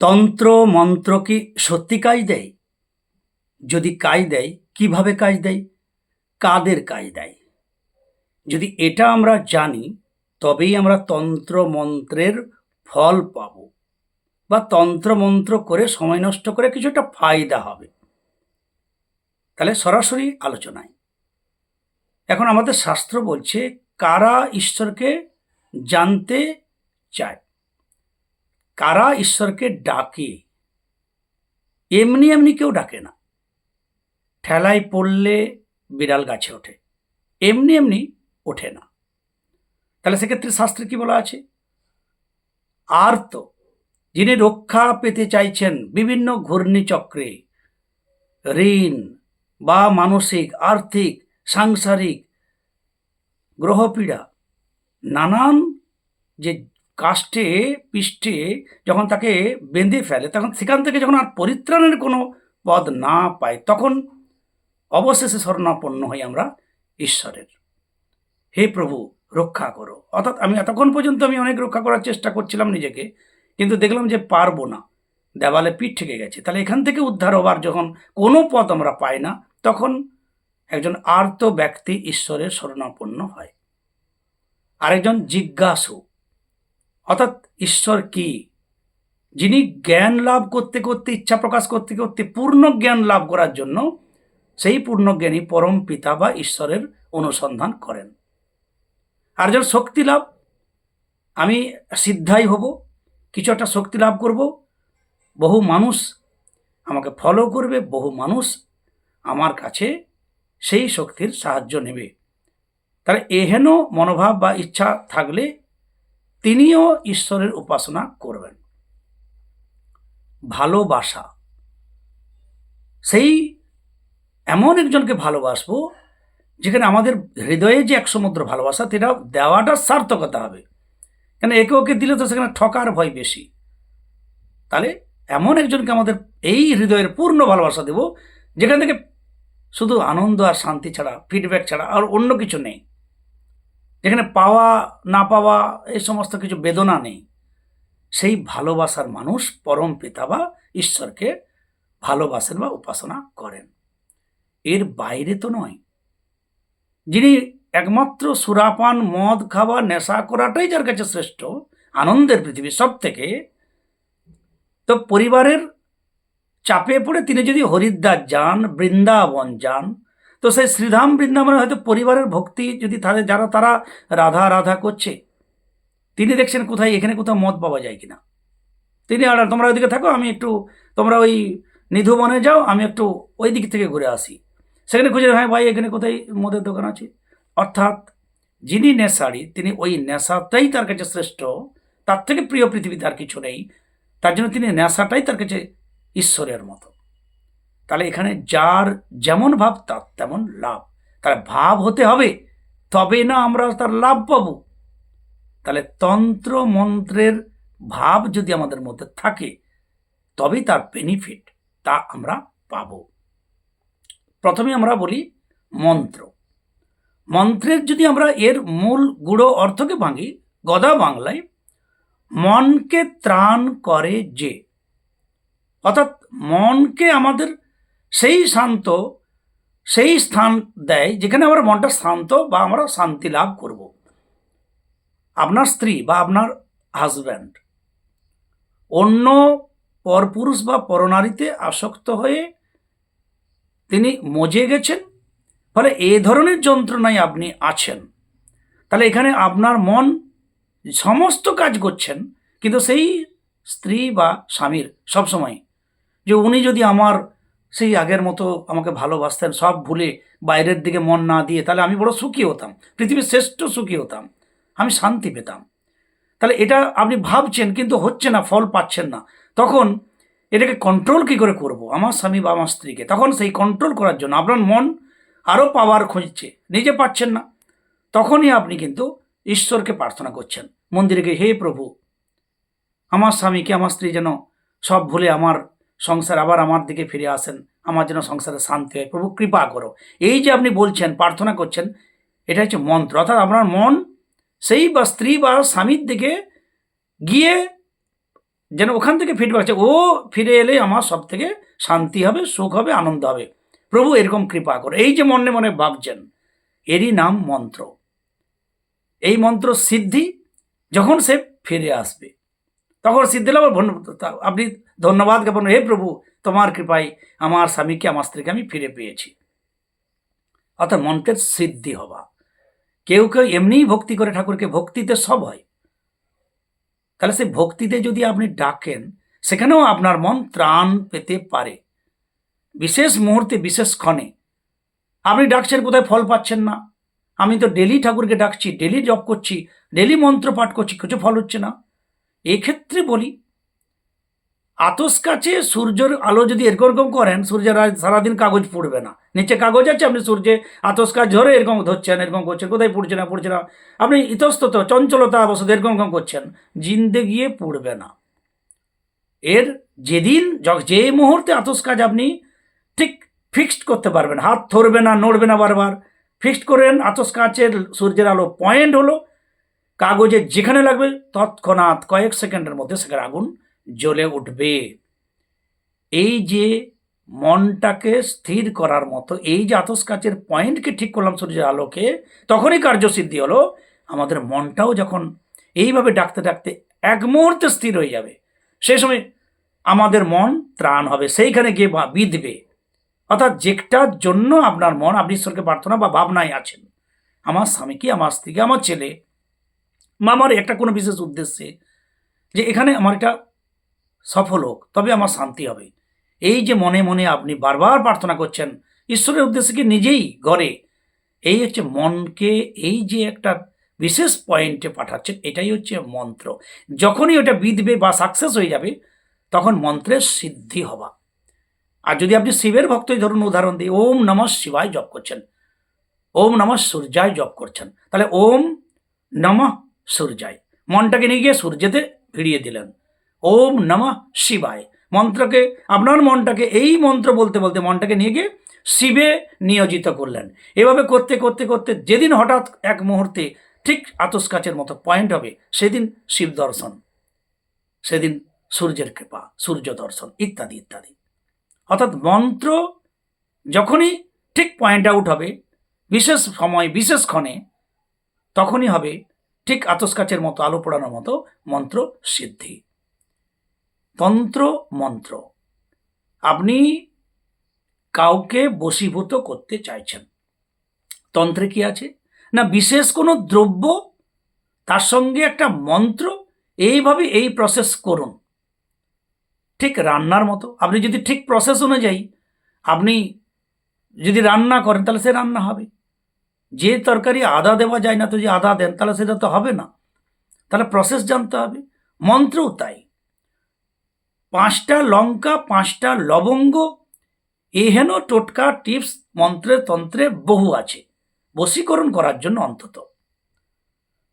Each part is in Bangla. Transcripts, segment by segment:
তন্ত্র, মন্ত্র কি সত্যি কাজ দেয়? যদি কাজ দেয়, কীভাবে কাজ দেয়? কাদের কাজ দেয়? যদি এটা আমরা জানি, তবেই আমরা তন্ত্র, মন্ত্রের ফল পাব। বা তন্ত্র, মন্ত্র করে সময় নষ্ট করে কিছু একটা ফায়দা হবে। তাহলে সরাসরি আলোচনায়। এখন আমাদের শাস্ত্র বলছে, কারা ঈশ্বরকে জানতে চায়? কারা ঈশ্বরকে ডাকে? এমনি এমনি কেউ ডাকে না। ঠেলায় পড়লে বিড়াল গাছে ওঠে। এমনি এমনি ওঠে না। তাহলে সেক্ষেত্রে শাস্ত্রে কি বলা আছে? আর তো যিনি রক্ষা পেতে চাইছেন বিভিন্ন ঘূর্ণিচক্রে, ঋণ বা মানসিক, আর্থিক, সাংসারিক, গ্রহপীড়া, নানান যে কাষ্টে, পিষ্টে যখন তাকে বেঁধে ফেলে, তখন সেখান থেকে যখন আর পরিত্রাণের কোনো পদ না পায়, তখন অবশেষে শরণাপন্ন হই আমরা ঈশ্বরের। হে প্রভু, রক্ষা করো। অর্থাৎ আমি এতক্ষণ পর্যন্ত আমি অনেক রক্ষা করার চেষ্টা করছিলাম নিজেকে, কিন্তু দেখলাম যে পারব না। দেওয়ালে পিঠ ঠেকে গেছে। তাহলে এখান থেকে উদ্ধার হবার যখন কোনো পথ আমরা পাই না, তখন একজন আর্ত ব্যক্তি ঈশ্বরের শরণাপন্ন হয়। আরেকজন জিজ্ঞাসু অর্থাৎ ঈশ্বর কি? যিনি জ্ঞান লাভ করতে করতে, ইচ্ছা প্রকাশ করতে করতে পূর্ণ জ্ঞান লাভ করার জন্য, সেই পূর্ণ জ্ঞানী পরম পিতা বা ঈশ্বরের অনুসন্ধান করেন। আর যখন শক্তি লাভ। আমি সিদ্ধাই হব, কিছু একটা শক্তি লাভ করব। বহু মানুষ আমাকে ফলো করবে, বহু মানুষ আমার কাছে সেই শক্তির সাহায্য নেবে। তাহলে এহেন মনোভাব বা ইচ্ছা থাকলে তিনিও ঈশ্বরের উপাসনা করবেন। ভালোবাসা। সেই এমন একজনকে ভালোবাসবো, যেখানে আমাদের হৃদয়ে যে এক সমুদ্র ভালোবাসা, সেটা দেওয়াটা সার্থকতা হবে। কেন একে ওকে দিলে তো সেখানে ঠকার ভয় বেশি। তাহলে এমন একজনকে আমাদের এই হৃদয়ের পূর্ণ ভালোবাসা দেব, যেখান থেকে শুধু আনন্দ আর শান্তি ছাড়া ফিডব্যাক ছাড়া আর অন্য কিছু নেই। যেখানে পাওয়া, না পাওয়া এই সমস্ত কিছু বেদনা নেই। সেই ভালোবাসার মানুষ পরম পিতা বা ঈশ্বরকে ভালোবাসেন বা উপাসনা করেন। এর বাইরে তো নয়। যিনি একমাত্র সুরাপান, মদ খাওয়া, নেশা করাটাই যার কাছে শ্রেষ্ঠ, আনন্দের পৃথিবী সব থেকে তো পরিবারের চাপে পড়ে তিনি যদি হরিদ্বার যান, বৃন্দাবন যান তো সেই শ্রীধাম বৃন্দাবনে হয়তো পরিবারের ভক্তি যদি তাদের, যারা তারা রাধা রাধা করছে, তিনি দেখছেন কোথায়, এখানে কোথাও মদ পাওয়া যায় কিনা। তিনি আর তোমরা ওইদিকে থাকো, আমি একটু, তোমরা ওই নিধুবনে যাও, আমি একটু ওই দিক থেকে ঘুরে আসি। সেখানে খুঁজে হ্যাঁ ভাই, এখানে কোথায় মদের দোকান আছে। অর্থাৎ যিনি নেশাড়ি তিনি ওই নেশাটাই তার কাছে শ্রেষ্ঠ, তার থেকে প্রিয় পৃথিবীতে তার কিছু নেই, তার জন্য তিনি নেশাটাই তার কাছে ঈশ্বরের মতো। তাহলে এখানে যার যেমন ভাব, তার তেমন লাভ। তার ভাব হতে হবে, তবে না আমরা তার লাভ পাবো। তাহলে তন্ত্র মন্ত্রের ভাব যদি আমাদের মধ্যে থাকে, তবেই তার বেনিফিট তা আমরা পাব। প্রথমে আমরা বলি মন্ত্র। মন্ত্রের যদি আমরা এর মূল গুঁড়ো অর্থকে ভাঙি, গদা বাংলায়, মনকে ত্রাণ করে যে। অর্থাৎ মনকে আমাদের সেই শান্ত, সেই স্থান দেয় যেখানে আমার মনটা শান্ত বা আমরা শান্তি লাভ করব। আপনার স্ত্রী বা আপনার হাজব্যান্ড অন্য পরপুরুষ বা পরনারীতে আসক্ত হয়ে তিনি মজে গেছেন, ফলে এ ধরনের যন্ত্রণায় আপনি আছেন। তাহলে এখানে আপনার মন সমস্ত কাজ করছেন, কিন্তু সেই স্ত্রী বা স্বামীর সবসময় যে উনি যদি আমার সেই আগের মতো আমাকে ভালোবাসতেন, সব ভুলে বাইরের দিকে মন না দিয়ে, তাহলে আমি বড় সুখী হতাম, পৃথিবীর শ্রেষ্ঠ সুখী হতাম, আমি শান্তি পেতাম। তাহলে এটা আপনি ভাবছেন, কিন্তু হচ্ছে না, ফল পাচ্ছেন না। তখন এটাকে কন্ট্রোল কী করে করব? আমার স্বামী বা আমার স্ত্রীকে। তখন সেই কন্ট্রোল করার জন্য আপনার মন আরও পাওয়ার খুঁজছে, নিজে পাচ্ছেন না। তখনই আপনি কিন্তু ঈশ্বরকে প্রার্থনা করছেন, মন্দিরে গিয়ে, হে প্রভু, আমার স্বামীকে, আমার স্ত্রী যেন সব ভুলে আমার সংসার আবার আমার দিকে ফিরে আসেন। আমার যেন সংসারে শান্তি হয়। প্রভু, কৃপা করো। এই যে আপনি বলছেন, প্রার্থনা করছেন, এটা হচ্ছে মন্ত্র। অর্থাৎ আপনার মন সেই বা স্ত্রী বা স্বামীর দিকে গিয়ে যেন ওখান থেকে ফিডব্যাক আছে ও ফিরে এলে আমার সব থেকে শান্তি হবে, সুখ হবে, আনন্দ হবে। প্রভু, এরকম কৃপা করো। এই যে মনে মনে ভাবছেন, এরই নাম মন্ত্র। এই মন্ত্র সিদ্ধি যখন সে ফিরে আসবে তখন সিদ্ধি লাভ আপনি ধন্যবাদ জ্ঞাপন, হে প্রভু, তোমার কৃপায় আমার স্বামীকে, আমার স্ত্রীকে আমি ফিরে পেয়েছি। অর্থাৎ মন্ত্রের সিদ্ধি হওয়া। কেউ কেউ এমনিই ভক্তি করে ঠাকুরকে, ভক্তিতে সব হয়। তাহলে সেই ভক্তিতে যদি আপনি ডাকেন, সেখানেও আপনার মন ত্রাণ পেতে পারে। বিশেষ মুহূর্তে, বিশেষ ক্ষণে। আপনি ডাকছেন, কোথায় ফল পাচ্ছেন না? আমি তো ডেলি ঠাকুরকে ডাকছি, ডেলি জপ করছি, ডেলি মন্ত্র পাঠ করছি, কিছু ফল হচ্ছে না। এক্ষেত্রে বলি, আতস কাছে সূর্যের আলো যদি এরকম করেন, সূর্যের সারাদিন কাগজ পড়বে না। নিচে কাগজ আছে, আপনি সূর্যে আতস কাজ ধরে এরকম ধরছেন, এরকম করছেন, কোথায় পড়ছে না পড়ছে না। আপনি ইতস্তত, চঞ্চলতা অবস্থা এরকম এরকম করছেন, জিন্দে গিয়ে পড়বে না। এর যেদিন য- মুহূর্তে আতস কাজ আপনি ঠিক ফিক্সড করতে পারবেন, হাত ধরবে না, নড়বে না বারবার, ফিক্সড করেন, আতস কাচের সূর্যের আলো পয়েন্ট হলো কাগজে যেখানে লাগবে তৎক্ষণাৎ কয়েক সেকেন্ডের মধ্যে সেখানে আগুন জ্বলে উঠবে। এই যে মনটাকে স্থির করার মতো, এই যে আতস কাচের পয়েন্টকে ঠিক করলাম সূর্যের আলোকে, তখনই কার্যসিদ্ধি হলো, আমাদের মনটাও যখন এইভাবে ডাকতে ডাকতে এক মুহূর্তে স্থির হয়ে যাবে, সেই সময় আমাদের মন ত্রাণ হবে, সেইখানে গিয়ে বিঁধবে। অর্থাৎ যেটার জন্য আপনার মন, আপনি ঈশ্বরকে প্রার্থনা বা ভাবনায় আছেন, আমার স্বামীকে আমার স্ত্রীকে আমার ছেলে বা আমার একটা কোনো বিশেষ উদ্দেশ্যে যে এখানে আমার এটা সফল হোক, তবে আমার শান্তি হবে। এই যে মনে মনে আপনি বারবার প্রার্থনা করছেন, ঈশ্বরের উদ্দেশ্যে কি নিজেই গড়ে? এই হচ্ছে মনকে, এই যে একটা বিশেষ পয়েন্টে পাঠাচ্ছেন, এটাই হচ্ছে মন্ত্র। যখনই ওটা বিধবে বা সাকসেস হয়ে যাবে, তখন মন্ত্রের সিদ্ধি হওয়া। আর যদি আপনি শিবের ভক্তই ধরুন, উদাহরণ দিই ওম নমঃ শিবায় জপ করছেন, ওম নমঃ সূর্যায় জপ করছেন, তাহলে ওম নমঃ সূর্যায়। মনটাকে নিয়ে গিয়ে সূর্যেতে ভিড়িয়ে দিলেন। ওম নমঃ শিবায়। মন্ত্রকে, আপনার মনটাকে এই মন্ত্র বলতে বলতে মনটাকে নিয়ে গিয়ে শিবে নিয়োজিত করলেন। এভাবে করতে করতে করতে যেদিন হঠাৎ এক মুহূর্তে ঠিক আতস কাচের মতো পয়েন্ট হবে, সেদিন শিব দর্শন, সেদিন সূর্যের কৃপা, সূর্য দর্শন, ইত্যাদি ইত্যাদি। অর্থাৎ মন্ত্র যখনই ঠিক পয়েন্ট আউট হবে, বিশেষ সময়, বিশেষ ক্ষণে, তখনই হবে ঠিক আতস কাচের মতো, আলো পোড়ানোর মতো মন্ত্র সিদ্ধি। তন্ত্র মন্ত্র। আপনি কাউকে বশীভূত করতে চাইছেন। তন্ত্রে কি আছে? না, বিশেষ কোনো দ্রব্য তার সঙ্গে একটা মন্ত্র, এইভাবে এই প্রসেস করুন। ঠিক রান্নার মতো। আপনি যদি ঠিক প্রসেস অনুযায়ী আপনি যদি রান্না করেন, তাহলে সে রান্না হবে। যে তরকারি আদা দেওয়া যায় না তো যে আদা দেন, তাহলে সেটা তো হবে না। তাহলে প্রসেস জানতে হবে। মন্ত্রও তাই। পাঁচটা লঙ্কা, পাঁচটা লবঙ্গ এহেন টোটকা টিপস, মন্ত্রে তন্ত্রে বহু আছে। বশীকরণ করার জন্য অন্তত।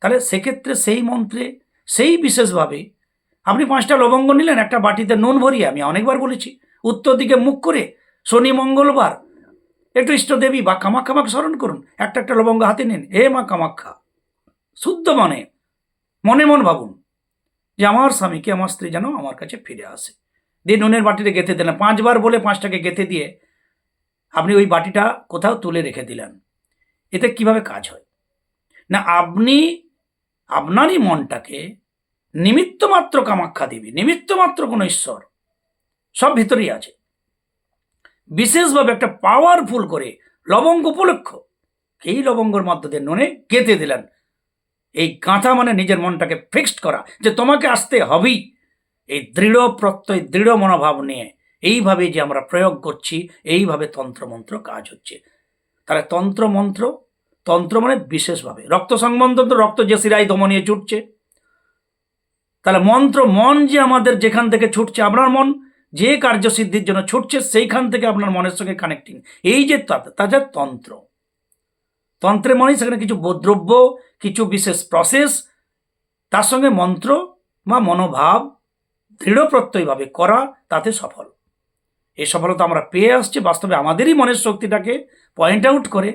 তাহলে সেক্ষেত্রে সেই মন্ত্রে, সেই বিশেষভাবে আপনি পাঁচটা লবঙ্গ নিলেন, একটা বাটিতে নুন ভরিয়ে, আমি অনেকবার বলেছি, উত্তর দিকে মুখ করে, শনি, মঙ্গলবার একটু ইষ্টদেবী বা কামাখ্যা মাকে স্মরণ করুন। একটা একটা লবঙ্গ হাতে নিন। হে মা কামাখ্যা, শুদ্ধ মনে মনে মন ভাবুন যে আমার স্বামীকে, আমার স্ত্রী যেন আমার কাছে ফিরে আসে। দিয়ে নুনের বাটিতে গেঁথে দিলেন। পাঁচবার বলে পাঁচটাকে গেঁথে দিয়ে আপনি ওই বাটিটা কোথাও তুলে রেখে দিলেন। এতে কীভাবে কাজ হয়? না, আপনি, আপনারই মনটাকে নিমিত্ত মাত্র কামাখ্যা দেবী নিমিত্ত মাত্র কোনো ঈশ্বর, সব ভিতরেই আছে। বিশেষভাবে একটা পাওয়ারফুল করে, লবঙ্গ উপলক্ষ। এই লবঙ্গর মধ্য দিয়ে নুনে গেঁথে দিলেন। এই গাঁথা মানে নিজের মনটাকে ফিক্সড করা, যে তোমাকে আসতে হবেই। এই দৃঢ় প্রত্যয়, দৃঢ় মনোভাব নিয়ে এইভাবে যে আমরা প্রয়োগ করছি, এইভাবে তন্ত্রমন্ত্র কাজ হচ্ছে। তাহলে তন্ত্রমন্ত্র, তন্ত্র মানে বিশেষভাবে। রক্ত সংবন্ধ তো রক্ত যে শিরায় দমনিয়ে ছুটছে। তাহলে মন্ত্র মন যে আমাদের যেখান থেকে ছুটছে, আপনার মন? যে কার্যসিদ্ধির জন্য ছুটছে, সেইখান থেকে আপনার মনের সঙ্গে কানেক্টিং এই যে তাজা তন্ত্র। তন্ত্রে মানে সেখানে কিছু দ্রব্য কিছু বিশেষ প্রসেস তার সঙ্গে মন্ত্র বা মনোভাব দৃঢ় প্রত্যয়ভাবে করা, তাতে সফল। এই সফলতা আমরা পেয়ে আসছি, বাস্তবে আমাদেরই মনের শক্তিটাকে পয়েন্ট আউট করে।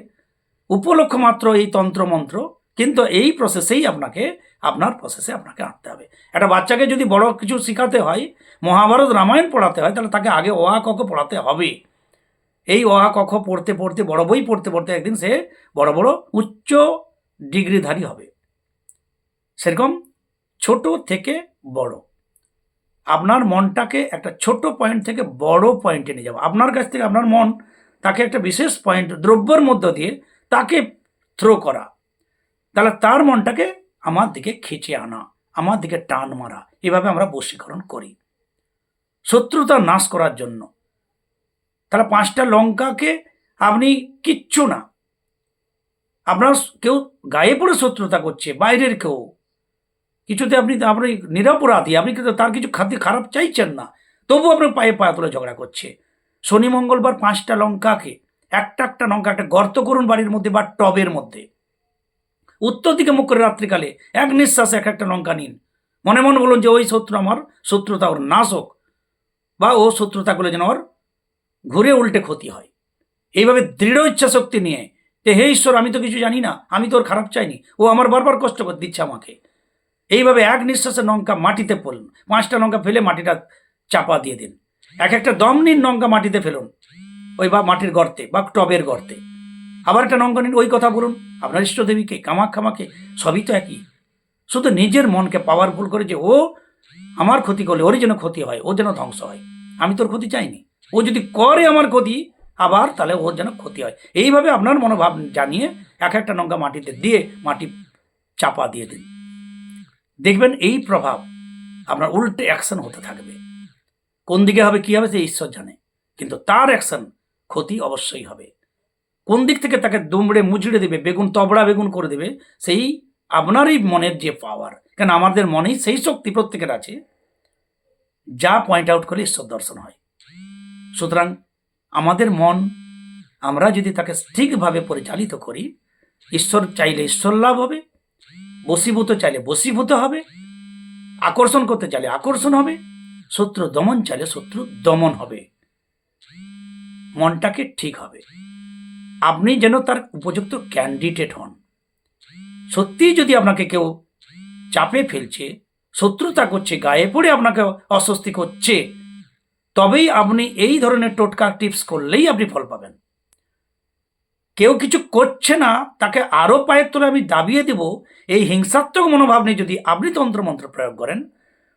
উপলক্ষ মাত্র এই তন্ত্র মন্ত্র কিন্তু এই প্রসেসেই আপনাকে আপনার প্রসেসে আপনাকে আনতে হবে। একটা বাচ্চাকে যদি বড় কিছু শেখাতে হয়, মহাভারত রামায়ণ পড়াতে হয়, তাহলে তাকে আগে অ আ ক খ পড়াতে হবে। এই অ আ ক খ পড়তে পড়তে, বড় বই পড়তে পড়তে একদিন সে বড় বড় উচ্চ ডিগ্রিধারী হবে। সেরকম ছোট থেকে বড়। আপনার মনটাকে একটা ছোট পয়েন্ট থেকে বড় পয়েন্টে নিয়ে যাব। আপনার কাছ থেকে আপনার মন, তাকে একটা বিশেষ পয়েন্ট দ্রব্যর মধ্য দিয়ে তাকে থ্রো করা। তাহলে তার মনটাকে আমার দিকে খিচে আনা, আমার দিকে টান মারা, এভাবে আমরা বশীকরণ করি। শত্রুতা নাশ করার জন্য। তাহলে পাঁচটা লঙ্কাকে আপনি কিচ্ছু না। আপনার কেউ গায়ে পড়ে শত্রুতা করছে, বাইরের কেউ। কিছুতে আপনি আপনি নিরাপরাধী, আপনি কিন্তু তার কিছু খাদ্য খারাপ চাইছেন না। তবু আপনার পায়ে পায়ে তুলে ঝগড়া করছে। শনি মঙ্গলবার পাঁচটা লঙ্কাকে, একটা একটা লঙ্কা, একটা গর্ত করুন বাড়ির মধ্যে বা টবের মধ্যে। উত্তর দিকে মুখ করে রাত্রিকালে এক নিঃশ্বাসে, এক একটা লঙ্কা নিন। মনে মনে বলুন যে, ওই শত্রু আমার শত্রুতা ওর নাশ হোক বা ও শত্রুতা শত্রুতাগুলো যেন ওর ঘুরে উল্টে ক্ষতি হয়। এইভাবে দৃঢ় ইচ্ছা শক্তি নিয়ে যে, হে ঈশ্বর, আমি তো কিছু জানি না, আমি তো ওর খারাপ চাইনি, ও আমার বারবার কষ্ট করে দিচ্ছে আমাকে। এইভাবে এক নিঃশ্বাসে লঙ্কা মাটিতে পড়ুন পাঁচটা লঙ্কা ফেলে মাটিটা চাপা দিয়ে দিন। এক একটা দম নিন লঙ্কা মাটিতে ফেলুন। ওই বা মাটির গর্তে বা টবের গর্তে। আবার একটা নিন ওই কথা বলুন। আপনার ইষ্টদেবীকে, কামাক্ষামাকে, সবই তো একই। শুধু নিজের মনকে পাওয়ারফুল করে যে, ও আমার ক্ষতি করলে, ওরই যেন ক্ষতি হয়, ও যেন ধ্বংস হয়। আমি তোর ক্ষতি চাইনি। ও যদি করে আমার ক্ষতি, আবার তাহলে ওর যেন ক্ষতি হয়। এইভাবে আপনার মনোভাব জানিয়ে এক একটা নঙ্কা মাটিতে দিয়ে মাটি চাপা দিয়ে দিন। দেখবেন এই প্রভাব আপনার উল্টে অ্যাকশন হতে থাকবে। কোন দিকে হবে, কী হবে, সে ঈশ্বর জানে। কিন্তু তার অ্যাকশন ক্ষতি অবশ্যই হবে। কোন দিক থেকে তাকে দুমড়ে মুচড়ে দেবে, বেগুন তবড়া বেগুন করে দেবে, সেই আপনারই মনের যে পাওয়ার কেন আমাদের মনেই সেই শক্তি প্রত্যেকের আছে। যা পয়েন্ট আউট করে ঈশ্বর দর্শন হয়। সুতরাং আমাদের মন, আমরা যদি তাকে ঠিকভাবে পরিচালিত করি, ঈশ্বর চাইলে ঈশ্বর লাভ হবে, বশীভূত চাইলে বশীভূত হবে, আকর্ষণ করতে চাইলে আকর্ষণ হবে, শত্রু দমন চাইলে শত্রু দমন হবে। মনটাকে ঠিক হবে। আপনি যেন তার উপযুক্ত ক্যান্ডিডেট হন। সত্যিই যদি আপনাকে কেউ চাপে ফেলছে, শত্রুতা করছে, গায়ে পড়ে আপনাকে অস্বস্তি করছে, তবেই আপনি এই ধরনের টোটকা টিপস করলেই আপনি ফল পাবেন। কেউ কিছু করছে না, তাকে আরও পায়ের তলে আমি দাবিয়ে দেব, এই হিংসাত্মক মনোভাব নিয়ে যদি আপনি তন্ত্রমন্ত্র প্রয়োগ করেন,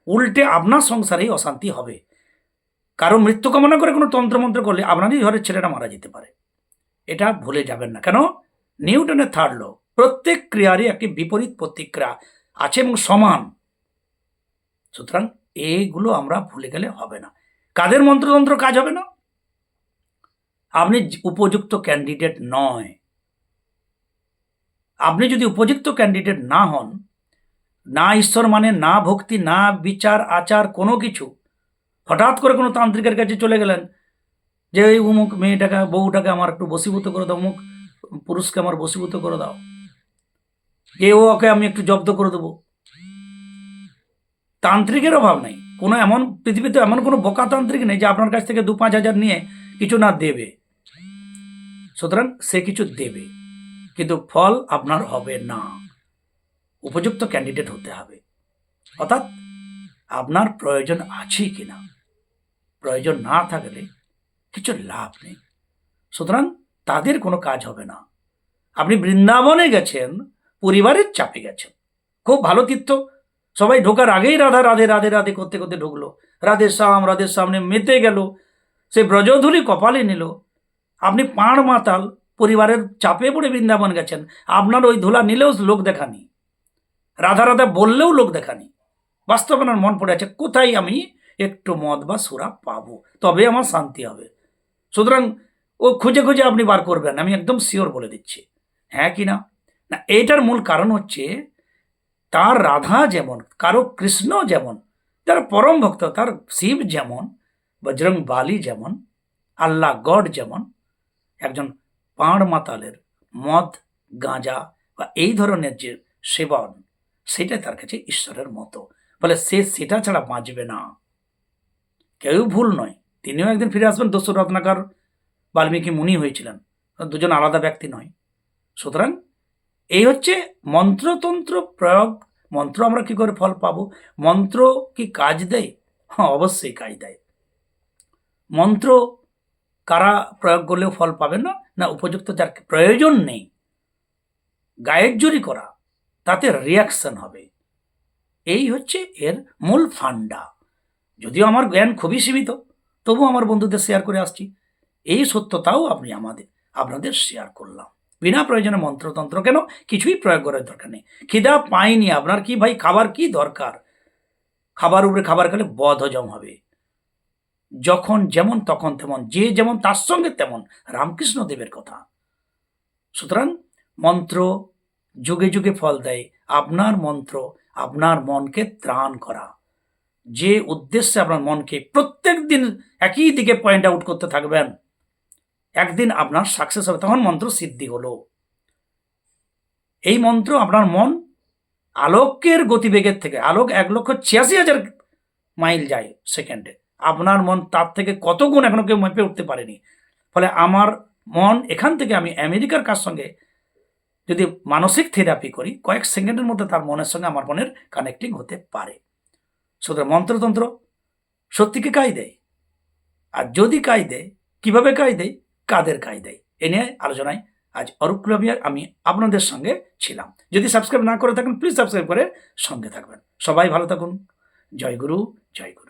উল্টে আপনার সংসারেই অশান্তি হবে। কারও মৃত্যু কামনা করে কোনো তন্ত্রমন্ত্র করলে আপনারই ঘরের ছেলেরা মারা যেতে পারে। এটা ভুলে যাবেন না। কেন? নিউটনের থার্ড ল প্রত্যেক ক্রিয়ারই একটি বিপরীত প্রতিক্রিয়া আছে এবং সমান। সুতরাং এইগুলো আমরা ভুলে গেলে হবে না। কাদের মন্ত্রতন্ত্র কাজ হবে না? আপনি উপযুক্ত ক্যান্ডিডেট নয়। আপনি যদি উপযুক্ত ক্যান্ডিডেট না হন, না ঈশ্বর মানে না ভক্তি, না বিচার, আচার, কোনো কিছু, হঠাৎ করে কোনো তান্ত্রিকের কাছে চলে গেলেন যে ওই উমুক মেয়েটাকে, বউটাকে আমার একটু বসীভূত করে দাও, অমুক পুরুষকে আমার বসীভূত করে দাও। ও ওকে আমি একটু জব্দ করে দেবো। তান্ত্রিকের অভাব নেই। কোনো এমন পৃথিবীতে এমন কোনো বোকাতান্ত্রিক নেই যে আপনার কাছ থেকে দু পাঁচ হাজার নিয়ে কিছু না দেবে। সুতরাং সে কিছু দেবে, কিন্তু ফল আপনার হবে না। উপযুক্ত ক্যান্ডিডেট হতে হবে। অর্থাৎ আপনার প্রয়োজন আছে কি না প্রয়োজন না থাকলে কিছু লাভ নেই। সুতরাং তাদের কোনো কাজ হবে না। আপনি বৃন্দাবনে গেছেন, পরিবারের চাপে গেছেন। খুব ভালো তীর্থ। সবাই ঢোকার আগেই রাধা, রাধে রাধে রাধে করতে করতে ঢুকলো। রাধের সাম রাধের সামনে মেতে গেল। সে ব্রজধুলি কপালে নিল। আপনি পাঁড় মাতাল, পরিবারের চাপে পড়ে বৃন্দাবন গেছেন। আপনার ওই ধুলা নিলেও লোক দেখানি। রাধা রাধা বললেও লোক দেখানি। বাস্তবে আমার মন পড়ে আছে, কোথায় আমি একটু মদ বা সুরা পাবো? তবে আমার শান্তি হবে। সুতরাং ও খুঁজে খুঁজে আপনি বার করবেন, আমি একদম শিওর বলে দিচ্ছি। হ্যাঁ কি না? না, এইটার মূল কারণ হচ্ছে তার রাধা যেমন, কারও কৃষ্ণ যেমন, তার পরম ভক্ত, তার শিব যেমন, বজরং বালি যেমন, আল্লাহ গড যেমন, একজন পাঁড় মাতালের মদ, গাঁজা বা এই ধরনের যে সেবন সেটা তার কাছে ঈশ্বরের মতো। ফলে সে সেটা ছাড়া বাঁচবে না। কেউ ভুল নয়। তিনিও একদিন ফিরে আসবেন দস্যু রত্নাকর বাল্মীকি মুনি হয়েছিলেন। দুজন আলাদা ব্যক্তি নয়। সুতরাং এই হচ্ছে মন্ত্রতন্ত্র প্রয়োগ। মন্ত্র আমরা কি করে ফল পাবো? মন্ত্র কি কাজ দেয়? হ্যাঁ অবশ্যই কাজ দেয়। মন্ত্র কারা প্রয়োগ করলেও ফল পাবে না? না, উপযুক্ত যার প্রয়োজন নেই, গায়ের জোরি করা, তাতে রিয়াকশন হবে। এই হচ্ছে এর মূল ফান্ডা যদিও আমার জ্ঞান খুবই সীমিত তবু আমার বন্ধুদের শেয়ার করে আসছি। এই সত্যতাও আপনি আমাদের, আপনাদের শেয়ার করলাম। বিনা প্রয়োজনে মন্ত্রতন্ত্র কেন? কিছুই প্রয়োগ করার দরকার নেই। খিদা পাইনি আপনার কি ভাই? খাবার কি দরকার? খাবার উপরে খাবার খেলে বদ হজম হবে। যখন যেমন তখন তেমন, যে যেমন তার সঙ্গে তেমন। রামকৃষ্ণ দেবের কথা। সুতরাং মন্ত্র যুগে যুগে ফল দেয়। আপনার মন্ত্র, আপনার মনকে ত্রাণ করা। যে উদ্দেশ্যে আপনার মনকে প্রত্যেক দিন একই দিকে পয়েন্ট আউট করতে থাকবেন, একদিন আপনার সাকসেস হবে। তখন মন্ত্র সিদ্ধি হলো। এই মন্ত্র আপনার মন আলোকের গতিবেগের থেকে, আলোক এক লক্ষ ছিয়াশি হাজার মাইল যায় সেকেন্ডে আপনার মন তার থেকে কত গুণ এখনও কেউ মেপে উঠতে পারেনি। ফলে আমার মন এখান থেকে আমি আমেরিকার কার সঙ্গে যদি মানসিক থেরাপি করি, কয়েক সেকেন্ডের মধ্যে তার মনের সঙ্গে আমার মনের কানেক্টিং হতে পারে। সুতরাং মন্ত্রতন্ত্র সত্যিকে কাই দেয় আর যদি কাই দেয় কীভাবে কাই দেয় কাদের কাই দেয় এ নিয়ে আলোচনায় আজ অরূপ ক্লাবিয়ার আমি আপনাদের সঙ্গে ছিলাম। যদি সাবস্ক্রাইব না করে থাকেন প্লিজ সাবস্ক্রাইব করে সঙ্গে থাকবেন। সবাই ভালো থাকুন। জয় গুরু জয় গুরু।